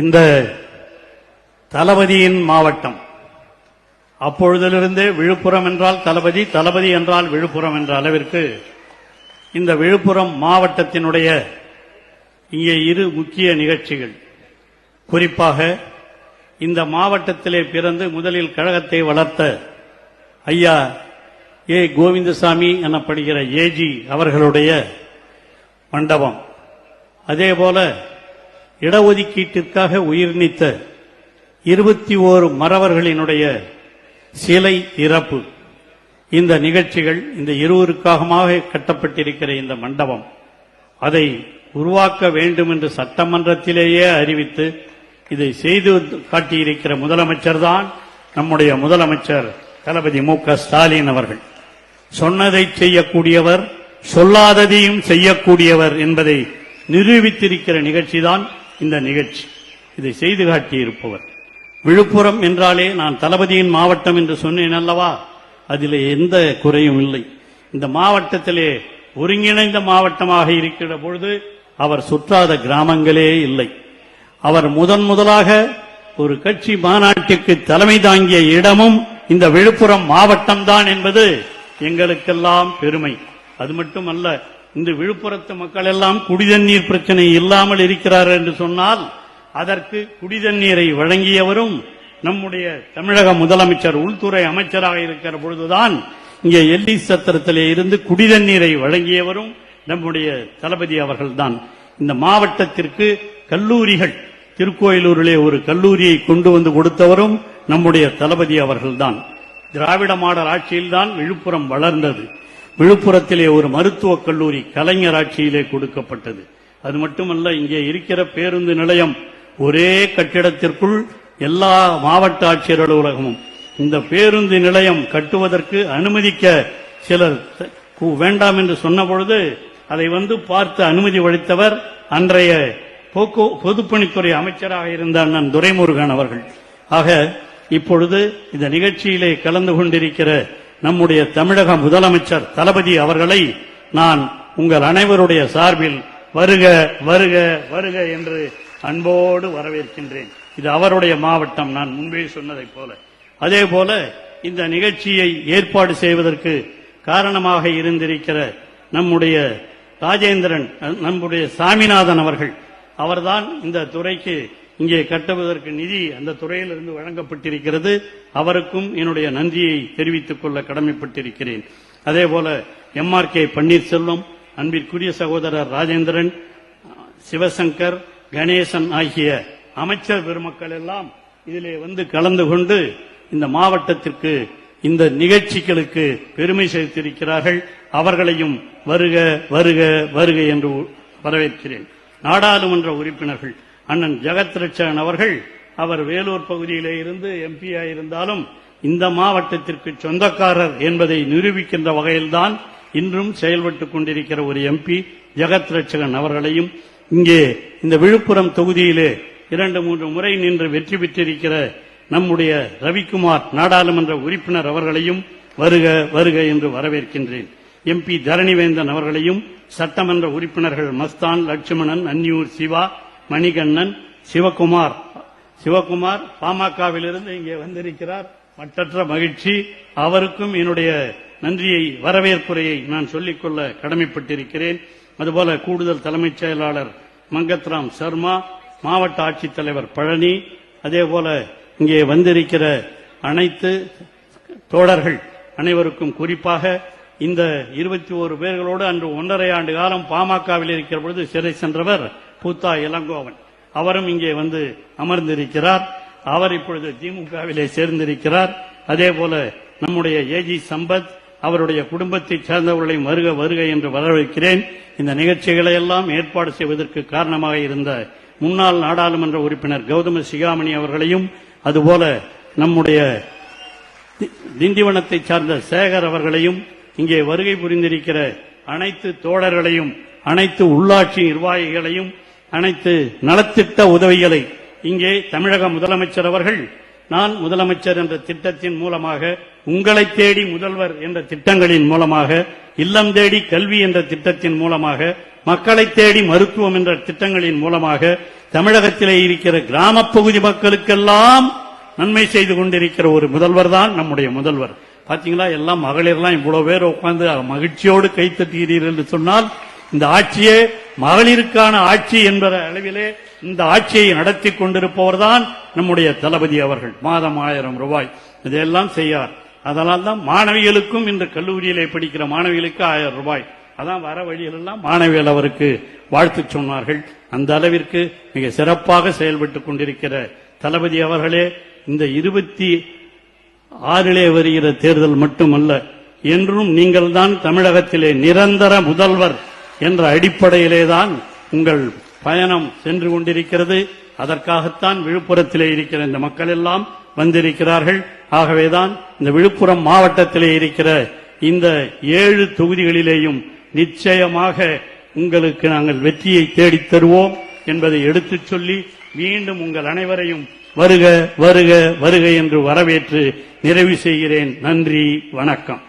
இந்த தளபதியின் மாவட்டம். அப்பொழுதிலிருந்தே விழுப்புரம் என்றால் தளபதி தளபதி என்றால் விழுப்புரம் என்ற அளவிற்கு இந்த விழுப்புரம் மாவட்டத்தினுடைய இங்கே இரு முக்கிய நிகழ்ச்சிகள். குறிப்பாக இந்த மாவட்டத்திலே பிறந்து முதலில் கழகத்தை வளர்த்த ஐயா ஏ கோவிந்தசாமி எனப்படுகிற ஏஜி அவர்களுடைய மண்டபம். அதேபோல இடஒதுக்கீட்டிற்காக உயிர் நீத்த இருபத்தி ஓரு மறவர்களினுடைய சிலை இறப்பு. இந்த நிகழ்ச்சிகள் இந்த இருவருக்காகமாக கட்டப்பட்டிருக்கிற இந்த மண்டபம் அதை உருவாக்க வேண்டும் என்று சட்டமன்றத்திலேயே அறிவித்து இதை செய்து காட்டியிருக்கிற முதலமைச்சர் தான் நம்முடைய முதலமைச்சர் தளபதி மு ஸ்டாலின் அவர்கள். சொன்னதை செய்யக்கூடியவர் சொல்லாததையும் செய்யக்கூடியவர் என்பதை நிரூபித்திருக்கிற நிகழ்ச்சிதான் இந்த நிகழ்ச்சி. இதை செய்து காட்டியிருப்பவர். விழுப்புரம் என்றாலே நான் தளபதியின் மாவட்டம் என்று சொன்னேன் அல்லவா? அதில் எந்த குறையும் இல்லை. இந்த மாவட்டத்திலே ஒருங்கிணைந்த மாவட்டமாக இருக்கிற பொழுது அவர் சுற்றாத கிராமங்களே இல்லை. அவர் முதன் முதலாக ஒரு கட்சி மாநாட்டிற்கு தலைமை தாங்கிய இடமும் இந்த விழுப்புரம் மாவட்டம்தான் என்பது எங்களுக்கெல்லாம் பெருமை. அது மட்டுமல்ல இந்த விழுப்புரத்து மக்கள் எல்லாம் குடிதண்ணீர் பிரச்சனை இல்லாமல் இருக்கிறார் என்று சொன்னால் அதற்கு குடிதண்ணீரை வழங்கியவரும் நம்முடைய தமிழக முதலமைச்சர் உள்துறை அமைச்சராக இருக்கிற பொழுதுதான் இங்கே எல்லி சத்திரத்திலே இருந்து குடிதண்ணீரை வழங்கியவரும் நம்முடைய தளபதி அவர்கள்தான். இந்த மாவட்டத்திற்கு கல்லூரிகள் திருக்கோயிலூரிலே ஒரு கல்லூரியை கொண்டு வந்து கொடுத்தவரும் நம்முடைய தளபதி அவர்கள்தான். திராவிட மாடல் ஆட்சியில்தான் விழுப்புரம் வளர்ந்தது. விழுப்புரத்திலே ஒரு மருத்துவக் கல்லூரி கலைஞர் ஆட்சியிலே கொடுக்கப்பட்டது. அது மட்டுமல்ல இங்கே இருக்கிற பேருந்து நிலையம் ஒரே கட்டிடத்திற்குள் எல்லா மாவட்ட ஆட்சியர் அலுவலகமும். இந்த பேருந்து நிலையம் கட்டுவதற்கு அனுமதிக்க சிலர் வேண்டாம் என்று சொன்ன பொழுது அதை வந்து பார்த்து அனுமதி அளித்தவர் அன்றைய போக்கு பொதுப்பணித்துறை அமைச்சராக இருந்த அண்ணன் துரைமுருகன் அவர்கள். ஆக இப்பொழுது இந்த நிகழ்ச்சியிலே கலந்து கொண்டிருக்கிற நம்முடைய தமிழக முதலமைச்சர் தளபதி அவர்களை நான் உங்கள் அனைவருடைய சார்பில் வருக வருக வருக என்று அன்போடு வரவேற்கின்றேன். இது அவருடைய மாவட்டம் நான் முன்பே சொன்னதைப் போல. அதே போல இந்த நிகழ்ச்சியை ஏற்பாடு செய்வதற்கு காரணமாக இருந்திருக்கிற நம்முடைய ராஜேந்திரன் நம்முடைய சாமிநாதன் அவர்கள் அவர்தான் இந்த துறைக்கு இங்கே கட்டுவதற்கு நிதி அந்த துறையிலிருந்து வழங்கப்பட்டிருக்கிறது. அவருக்கும் என்னுடைய நன்றியை தெரிவித்துக் கொள்ள கடமைப்பட்டிருக்கிறேன். அதே போல எம் ஆர் கே பன்னீர்செல்வம் அன்பிற்குரிய சகோதரர் ராஜேந்திரன் சிவசங்கர் கணேசன் ஆகிய அமைச்சர் பெருமக்கள் எல்லாம் இதிலே வந்து கலந்து கொண்டு இந்த மாவட்டத்திற்கு இந்த நிகழ்ச்சிகளுக்கு பெருமை சேர்த்திருக்கிறார்கள். அவர்களையும் வருக வருக வருக என்று வரவேற்கிறேன். நாடாளுமன்ற உறுப்பினர்கள் அண்ணன் ஜெகத் ரட்சகன் அவர்கள் அவர் வேலூர் பகுதியிலே இருந்து எம்பி இருந்தாலும் இந்த மாவட்டத்திற்கு சொந்தக்காரர் என்பதை நிரூபிக்கின்ற வகையில்தான் இன்றும் செயல்பட்டுக் கொண்டிருக்கிற ஒரு எம்பி ஜெகத் ரட்சகன் அவர்களையும் இங்கே இந்த விழுப்புரம் தொகுதியிலே இரண்டு மூன்று முறை நின்று வெற்றி பெற்றிருக்கிற நம்முடைய ரவிக்குமார் நாடாளுமன்ற உறுப்பினர் அவர்களையும் வருக வருக என்று வரவேற்கின்றேன். எம்பி தரணிவேந்தன் அவர்களையும் சட்டமன்ற உறுப்பினர்கள் மஸ்தான் லட்சுமணன் அன்னியூர் சிவா மணிகண்ணன் சிவகுமார். சிவகுமார் பாமகவிலிருந்து இங்கே வந்திருக்கிறார். மட்டற்ற மகிழ்ச்சி. அவருக்கும் என்னுடைய நன்றியை வரவேற்புரையை நான் சொல்லிக்கொள்ள கடமைப்பட்டிருக்கிறேன். அதுபோல கூடுதல் தலைமைச் செயலாளர் மங்கத்ராம் சர்மா மாவட்ட ஆட்சித்தலைவர் பழனி அதேபோல இங்கே வந்திருக்கிற அனைத்து தோழர்கள் அனைவருக்கும் குறிப்பாக இந்த இருபத்தி ஓரு பேர்களோடு அன்று ஒன்றரை ஆண்டு காலம் பாமகவில் இருக்கிற பொழுது சிறை சென்றவர் பூத்தா இளங்கோவன். அவரும் இங்கே வந்து அமர்ந்திருக்கிறார். அவர் இப்பொழுது திமுகவிலே சேர்ந்திருக்கிறார். அதே போல நம்முடைய ஏஜி சம்பத் அவருடைய குடும்பத்தைச் சேர்ந்தவர்களையும் வருக வருக என்று வரவேற்கிறேன். இந்த நிகழ்ச்சிகளை எல்லாம் ஏற்பாடு செய்வதற்கு காரணமாக இருந்த முன்னாள் நாடாளுமன்ற உறுப்பினர் கௌதம சிகாமணி அவர்களையும் அதுபோல நம்முடைய தி- திண்டிவனத்தைச் சார்ந்த சேகர் அவர்களையும் இங்கே வருகை புரிந்திருக்கிற அனைத்து தோழர்களையும் அனைத்து உள்ளாட்சி நிர்வாகிகளையும் அனைத்து நலத்திட்ட உதவிகளை இங்கே தமிழக முதலமைச்சர் அவர்கள் நான் முதலமைச்சர் என்ற திட்டத்தின் மூலமாக உங்களை தேடி முதல்வர் என்ற திட்டங்களின் மூலமாக இல்லம் தேடி கல்வி என்ற திட்டத்தின் மூலமாக மக்களை தேடி மருத்துவம் என்ற திட்டங்களின் மூலமாக தமிழகத்திலே இருக்கிற கிராமப் பகுதி மக்களுக்கெல்லாம் நன்மை செய்து கொண்டிருக்கிற ஒரு முதல்வர் தான் நம்முடைய முதல்வர். பாத்தீங்களா? எல்லாம் மகளிர்லாம் இவ்வளவு பேர் உட்கார்ந்து மகிழ்ச்சியோடு கைத்தட்டுகிறீர்கள் என்று சொன்னால் இந்த ஆட்சியே மகளிருக்கான ஆட்சி என்பத அளவிலே இந்த ஆட்சியை நடத்தி கொண்டிருப்பவர் தான் நம்முடைய தளபதி அவர்கள். மாதம் ஆயிரம் ரூபாய். இதையெல்லாம் செய்யார். அதனால் தான் மாணவிகளுக்கும் இன்று கல்லூரியிலே படிக்கிற மாணவிகளுக்கு ஆயிரம் ரூபாய். அதான் வர வழியிலெல்லாம் மாணவிகள் அவருக்கு வாழ்த்து சொன்னார்கள். அந்த அளவிற்கு மிக சிறப்பாக செயல்பட்டு கொண்டிருக்கிற தளபதி அவர்களே இந்த இருபத்தி ஆறிலே வருகிற தேர்தல் மட்டுமல்ல என்றும் நீங்கள் தான் தமிழகத்திலே நிரந்தர முதல்வர் என்ற அடிப்படையிலே தான் உங்கள் பயணம் சென்று கொண்டிருக்கிறது. அதற்காகத்தான் விழுப்புரத்திலே இருக்கிற இந்த மக்கள் எல்லாம் வந்திருக்கிறார்கள். ஆகவேதான் இந்த விழுப்புரம் மாவட்டத்திலே இருக்கிற இந்த ஏழு தொகுதிகளிலேயும் நிச்சயமாக உங்களுக்கு நாங்கள் வெற்றியை தேடித் தருவோம் என்பதை எடுத்துச் சொல்லி மீண்டும் உங்கள் அனைவரையும் வருக வருக வருக என்று வரவேற்று நிறைவு செய்கிறேன். நன்றி வணக்கம்.